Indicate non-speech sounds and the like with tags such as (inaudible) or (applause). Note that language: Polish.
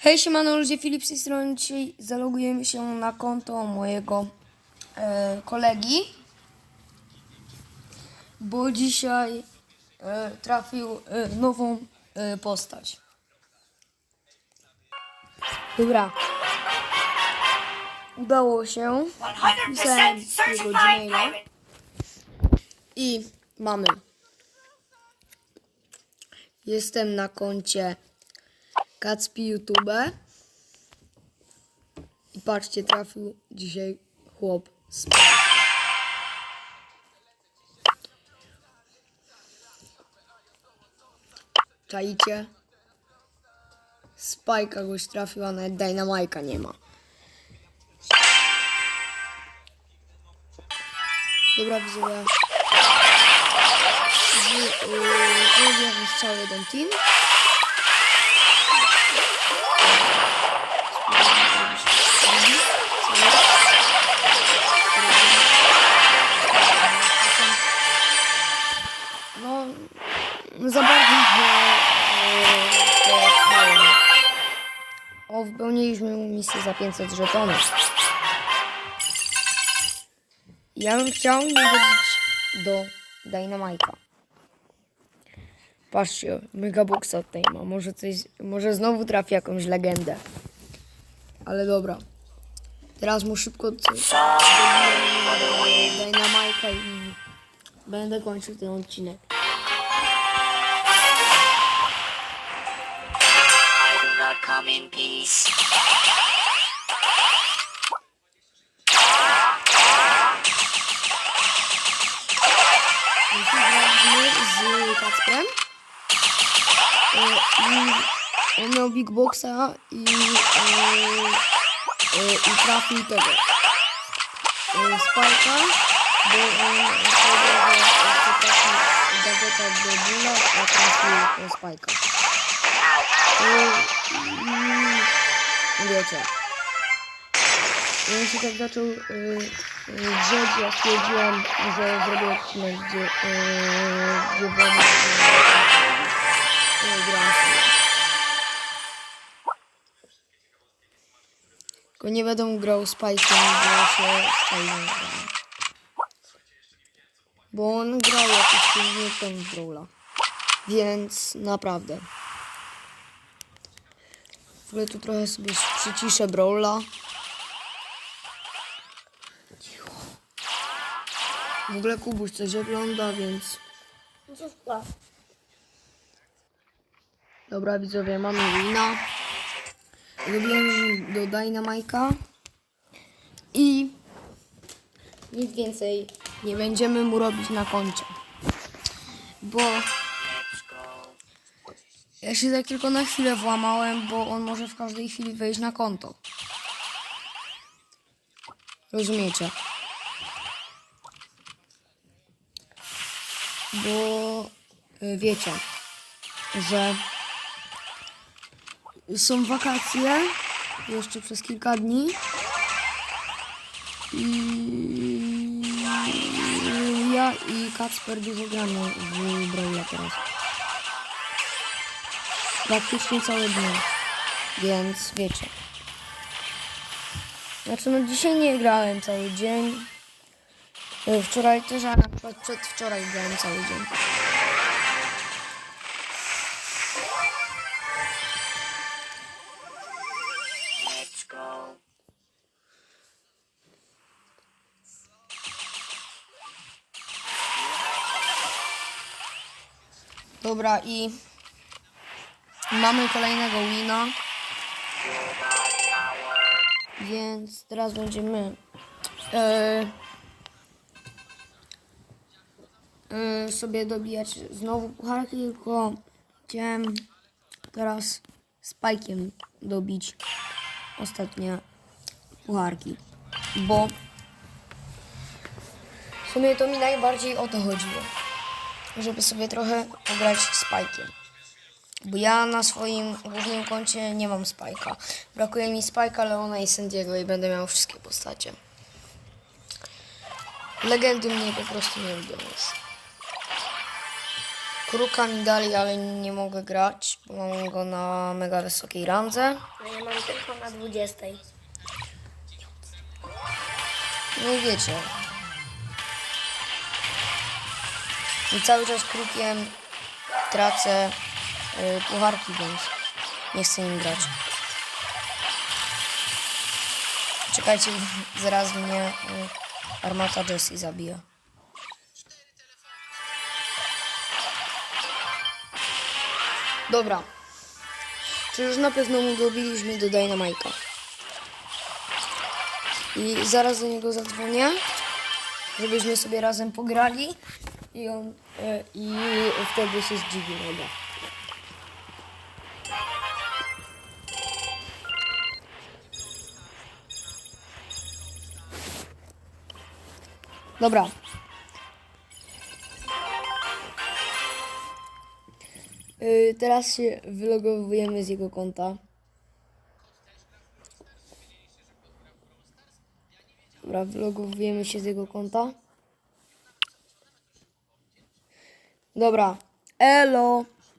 Hej, siemano ludzie, Filip z tej strony. Dzisiaj zalogujemy się na konto mojego e, kolegi, bo dzisiaj e, trafił e, nową e, postać. Dobra. Udało się. Pisałem 100% jego Gmaila i mamy. Jestem na koncie Kacpi YouTube. I patrzcie, trafił dzisiaj chłop z Czajcie? Spajka goś trafił, a nawet Dynamajka nie ma. Dobra, widzowie. Zrobiłem cały jeden team. Za bardzo O, wypełniliśmy misję za 500 żetonów. Ja bym chciał dobić do Dynamite'a. Patrzcie, Megaboxa tutaj ma. Może coś, może znowu trafi jakąś legendę. Ale dobra. Teraz mu szybko coś Dynamite'a i będę kończył ten odcinek. Come in peace. Jeśli graliśmy z Kacprem e, eh, i eh, miał Big Boxa eh, i, e, i trafił tego e, Spike'a, bo on powiedział, do Bulla, a trafił wiecie. On się tak zaczął y, y, drzeć, jak stwierdziłem, że zrobię odcinek, gdzie, y, gdzie sobie. Tylko nie będę grał z Pike'em, bo się Spike'em gram. Bo on grał jakiś filmik tam w Brawla. Więc naprawdę. W ogóle tu trochę sobie przyciszę Brawla. W ogóle Kubuś coś ogląda, więc... Dobra widzowie, mamy wina. Robiłem do Dynamite'a. I nic więcej nie będziemy mu robić na koncie. Bo ja się tak tylko na chwilę włamałem, bo on może w każdej chwili wejść na konto. Rozumiecie? bo y, wiecie, że są wakacje jeszcze przez kilka dni i ja i Kacper dużo gramy w Brawla teraz. Praktycznie całe dnie, więc wiecie. Znaczy no dzisiaj nie grałem cały dzień. Y, Wczoraj też, a na przykład przedwczoraj grałem cały dzień. Dobra i mamy kolejnego wina. Więc teraz będziemy e, e, sobie dobijać znowu pucharki, tylko chciałem teraz spajkiem dobić ostatnie pucharki, bo w sumie to mi najbardziej o to chodziło żeby sobie trochę pograć z Spike'iem. Bo ja na swoim głównym koncie nie mam Spike'a. Brakuje mi Spike'a, Leona i Sandiego i będę miał wszystkie postacie. Legendy mnie po prostu nie lubią już. Kruka mi dali, ale nie mogę grać, bo mam go na mega wysokiej randze. A ja mam tylko na 20. No i wiecie. I cały czas krukiem tracę y, pucharki, więc nie chcę nim grać. Czekajcie, (laughs) zaraz mnie y, armata Jessie zabija. Dobra. Czy już na pewno mu dobiliśmy do Dynamite'a? I zaraz do niego zadzwonię, żebyśmy sobie razem pograli i on e, i wtedy się zdziwi mega. Dobra. Y, Teraz się wylogowujemy z jego konta. Dobra, wylogowujemy się z jego konta. Dobra, elo.